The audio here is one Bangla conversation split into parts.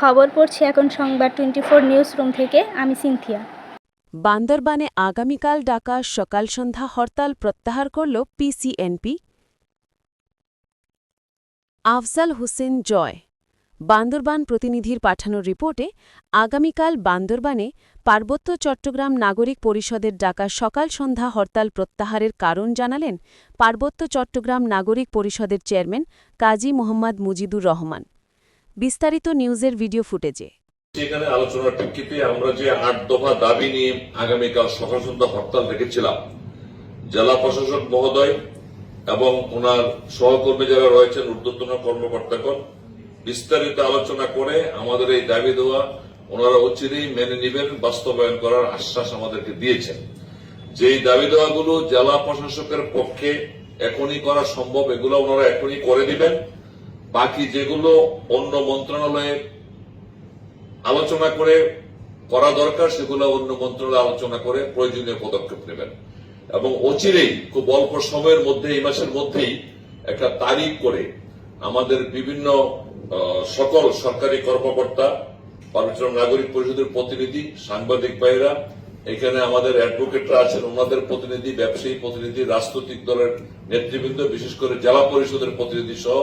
খবর পড়ছি এখন সংবাদ টোয়েন্টি ফোর নিউজ রুম থেকে। আমি সিনথিয়া। বান্দরবানে আগামীকাল ডাকা সকাল সন্ধ্যা হরতাল প্রত্যাহার করল পিসিএনপি। আফজাল হোসেন জয়। বান্দরবান প্রতিনিধির পাঠানো রিপোর্টে আগামীকাল বান্দরবানে পার্বত্য চট্টগ্রাম নাগরিক পরিষদের ডাকা সকাল সন্ধ্যা হরতাল প্রত্যাহারের কারণ জানালেন পার্বত্য চট্টগ্রাম নাগরিক পরিষদের চেয়ারম্যান কাজী মোহাম্মদ মুজিদুর রহমান। বিস্তারিত নিউজের ভিডিও ফুটেজে। সেখানে আলোচনার প্রেক্ষিতে আমরা যে আট দফা দাবি নিয়ে আগামীকাল সকাল সন্ধ্যা হরতাল রেখেছিলাম, জেলা প্রশাসক মহোদয় এবং ওনার সহকর্মী যারা রয়েছেন, ঊর্ধ্বতন কর্মকর্তাগণ বিস্তারিত আলোচনা করে আমাদের এই দাবি দেওয়া ওনারা অচিরেই মেনে নেবেন, বাস্তবায়ন করার আশ্বাস আমাদেরকে দিয়েছেন। যেই দাবি দেওয়াগুলো জেলা প্রশাসকের পক্ষে এখনই করা সম্ভব, এগুলো ওনারা এখনই করে দিবেন। বাকি যেগুলো অন্য মন্ত্রণালয়ে আলোচনা করে করা দরকার, সেগুলো অন্য মন্ত্রণালয় আলোচনা করে প্রয়োজনীয় পদক্ষেপ নেবেন। এবং অচিরেই, খুব অল্প সময়ের মধ্যে, এই মাসের মধ্যেই একটা তারিখ করে আমাদের বিভিন্ন সকল সরকারি কর্মকর্তা, পার্বত্য নাগরিক পরিষদের প্রতিনিধি, সাংবাদিক ভাইরা এখানে আমাদের অ্যাডভোকেটরা আছেন, ওনাদের প্রতিনিধি, ব্যবসায়ী প্রতিনিধি, রাজনৈতিক দলের নেতৃবৃন্দ, বিশেষ করে জেলা পরিষদের প্রতিনিধি সহ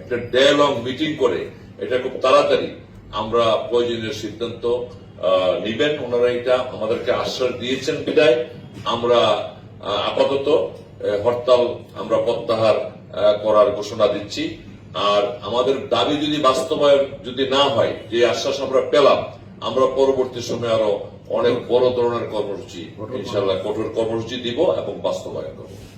একটা ডে লং মিটিং করে এটা খুব তাড়াতাড়ি আমরা প্রয়োজনীয় সিদ্ধান্ত নিবেন। ওনারা এটা আমাদেরকে আশ্বাস দিয়েছেন বিদায়। আমরা আপাতত হরতাল আমরা প্রত্যাহার করার ঘোষণা দিচ্ছি। আর আমাদের দাবি যদি বাস্তবায়ন যদি না হয় যে আশ্বাস আমরা পেলাম আমরা পরবর্তী সময়ে আরও অনেক বড় ধরনের কর্মসূচি ইনশাল্লাহ কঠোর কর্মসূচি দিব এবং বাস্তবায়ন করব।